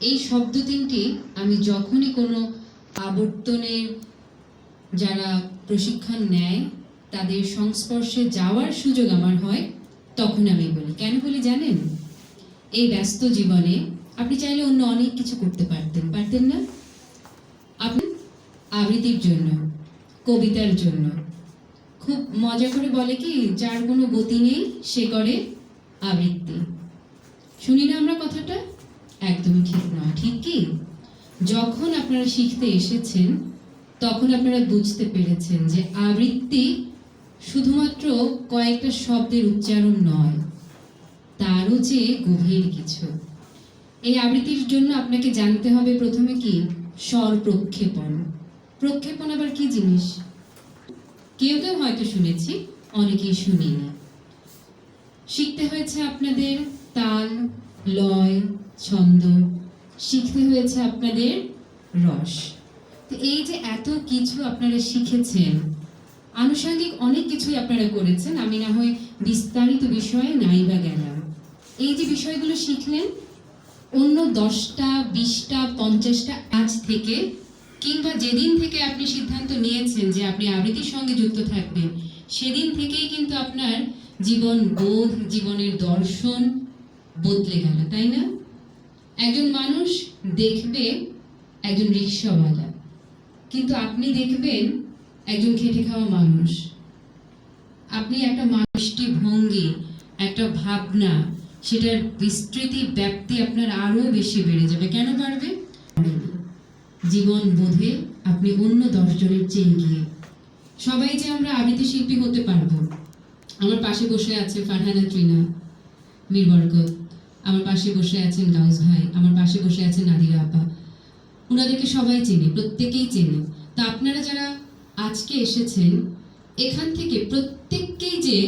এই শব্দ তিনটি আমি যখনই কোনো আবর্তনের যারা প্রশিক্ষণ নেয়, তাদের সংস্পর্শে যাওয়ার সুযোগ আমার হয়, তখন আমি বলি। কেন বলি জানেন? এই ব্যস্ত জীবনে আপনি চাইলে অন্য অনেক কিছু করতে পারতেন পারতেন না? আপনি আবৃত্তির জন্য, কবিতার জন্য। খুব মজা করে বলে কি, যার কোনো গতি নেই, সে করে আবৃত্তি। শুনি না আমরা কথাটা? একদমই যখন আপনারা শিখতে এসেছেন, তখন আপনারা বুঝতে পেরেছেন যে আবৃত্তি শুধুমাত্র কয়েকটা শব্দের উচ্চারণ নয়, তারও যে গভীর কিছু। এই আবৃত্তির জন্য আপনাকে জানতে হবে প্রথমে কি? স্বর প্রক্ষেপণ। প্রক্ষেপণ আবার কি জিনিস? কেউ কেউ হয়তো শুনেছি, অনেকেই শুনিনি। শিখতে হয়েছে আপনাদের তাল, লয়, ছন্দ শিখতে হয়েছে আপনাদের রস। তো এই যে এত কিছু আপনারা শিখেছেন, আনুষঙ্গিক অনেক কিছুই আপনারা করেছেন, আমি না হয় বিস্তারিত বিষয়ে নাই বা গেলাম এই যে বিষয়গুলো শিখলেন, অন্য দশটা, বিশটা, পঞ্চাশটা আজ থেকে, কিংবা যেদিন থেকে আপনি সিদ্ধান্ত নিয়েছেন যে আপনি আবৃত্তির সঙ্গে যুক্ত থাকবেন, সেদিন থেকেই কিন্তু আপনার জীবন বোধ, জীবনের দর্শন বদলে গেল, তাই না? একজন মানুষ দেখবে একজন রিক্সাওয়ালা, কিন্তু আপনি দেখবেন একজন খেটে খাওয়া মানুষ। আপনি একটা মানুষটি ভঙ্গি, একটা ভাবনা, সেটার বিস্তৃতি ব্যাপ্তি আপনার আরও বেশি বেড়ে যাবে। কেন পারবে জীবন বোধে আপনি অন্য দশজনের চেয়ে গিয়ে সবাই যে আমরা আবৃত্তি শিল্পী হতে পারব। আমার পাশে বসে আছে ফারহানা ত্রিনা মীর বরকত। আমার পাশে বসে আছেন গাউস ভাই, আমার পাশে বসে আছেন নাদিরা আপা ওনাদেরকে সবাই চেনে, প্রত্যেকেই চেনে। তা আপনারা যারা আজকে এসেছেন, এখান থেকে প্রত্যেককেই যে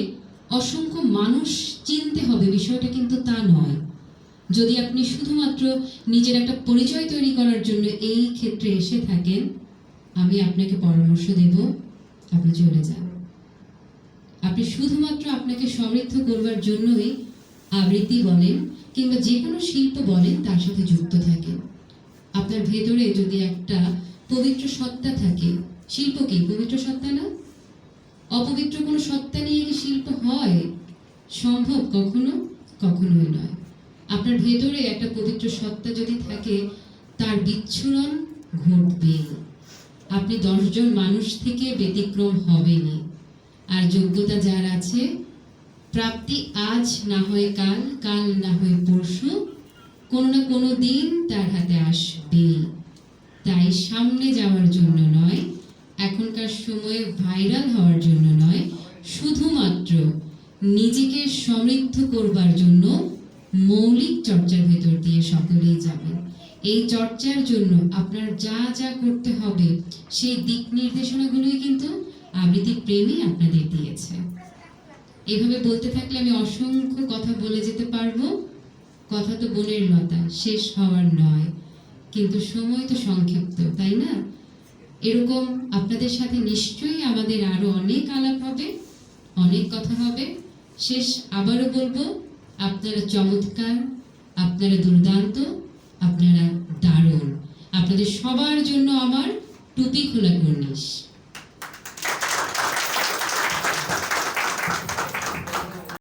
অসংখ্য মানুষ চিনতে হবে বিষয়টা কিন্তু তা নয়। যদি আপনি শুধুমাত্র নিজের একটা পরিচয় তৈরি করার জন্য এই ক্ষেত্রে এসে থাকেন, আমি আপনাকে পরামর্শ দেব, আপনি চলে যান। আপনি শুধুমাত্র আপনাকে সমৃদ্ধ করবার জন্যই আবৃত্তি বলেন কিংবা যে কোনো শিল্প বলেন তার সাথে যুক্ত থাকেন। আপনার ভেতরে যদি একটা পবিত্র সত্তা থাকে, শিল্প কি? পবিত্র সত্তা না? অপবিত্র কোনো সত্তা নিয়ে কি শিল্প হয়? সম্ভব কখনো? কখনোই নয়। আপনার ভেতরে একটা পবিত্র সত্তা যদি থাকে, তার বিচ্ছুরণ ঘটবে আপনি দশজন মানুষ থেকে ব্যতিক্রম হবেনই। আর যোগ্যতা যার আছে প্রাপ্তি আজ না হয় কাল কাল না হয় পরশু, কোনো না কোনো দিন তার হাতে আসবে। তাই সামনে যাওয়ার জন্য নয়, এখনকার সময়ে ভাইরাল হওয়ার জন্য নয়, শুধুমাত্র নিজেকে সমৃদ্ধ করবার জন্য মৌলিক চর্চার ভেতর দিয়ে সকলেই যাবেন। এই চর্চার জন্য আপনার যা যা করতে হবে, সেই দিক নির্দেশনাগুলোই কিন্তু আবৃত্তি প্রেমী আপনাদের দিয়েছে। এভাবে বলতে থাকলে আমি অসংখ্য কথা বলে যেতে পারব। কথা তো বনের লতা শেষ হওয়ার নয়। কিন্তু সময় তো সংক্ষিপ্ত, তাই না? এরকম আপনাদের সাথে নিশ্চয়ই আমাদের আরও অনেক আলাপ হবে, অনেক কথা হবে। শেষ আবারও বলব, আপনারা চমৎকার, আপনারা দুর্দান্ত, আপনারা দারুণ। আপনাদের সবার জন্য আমার টুপি খোলা কর্নিশ।